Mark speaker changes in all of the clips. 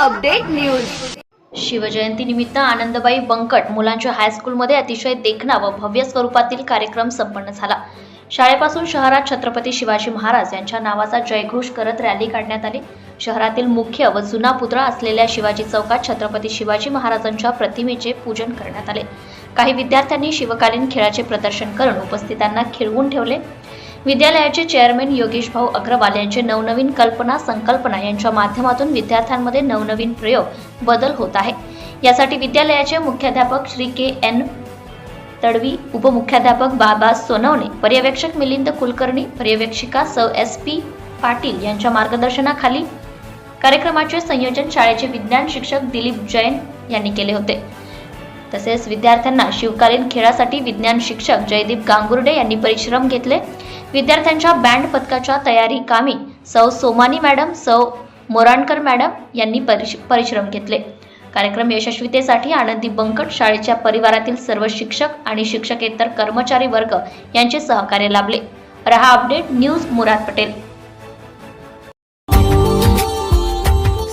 Speaker 1: Update news. शिवजयंतीनिमित्त आनंदबाई Bankat मुलांच्या हायस्कूलमध्ये अतिशय देखणा व भव्य स्वरूपातील कार्यक्रम संपन्न झाला. शाळेपासून शहरात छत्रपती शिवाजी महाराज यांच्या नावाचा जयघोष करत रॅली काढण्यात आली. शहरातील मुख्य व जुना पुतळा असलेल्या शिवाजी चौकात छत्रपती शिवाजी महाराजांच्या प्रतिमेचे पूजन करण्यात आले. काही विद्यार्थ्यांनी शिवकालीन खेळाचे प्रदर्शन करून उपस्थितांना खिळवून ठेवले. विद्यालयाचे चेअरमॅन योगेश भाऊ अग्रवाल यांचे नवनवीन कल्पना संकल्पना यांच्या माध्यमातून विद्यार्थ्यांमध्ये नवनवीन प्रयोग बदल होत आहे. यासाठी विद्यालयाचे मुख्याध्यापक श्री के एन तडवी उपमुख्याध्यापक बाबा सोनवणे पर्यवेक्षक मिलिंद कुलकर्णी पर्यवेक्षिका सौ एस पी पाटील यांच्या मार्गदर्शनाखाली कार्यक्रमाचे संयोजन शाळेचे विज्ञान शिक्षक दिलीप जैन यांनी केले होते. तसेच विद्यार्थ्यांना शिवकालीन खेळासाठी विज्ञान शिक्षक जयदीप गांगुर्डे यांनी परिश्रम घेतले. विद्यार्थ्यांच्या बँड पथकाच्या तयारी कामी सौ सोमानी मॅडम सौ मोराणकर मॅडम यांनी परिश- परिश्रम घेतले. कार्यक्रम यशस्वीतेसाठी आनंदी बंकट शाळेच्या परिवारातील सर्व शिक्षक आणि शिक्षकेतर कर्मचारी वर्ग यांचे सहकार्य लाभले. रहा update news Murad Patel.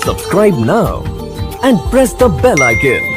Speaker 2: Subscribe now and press the bell icon.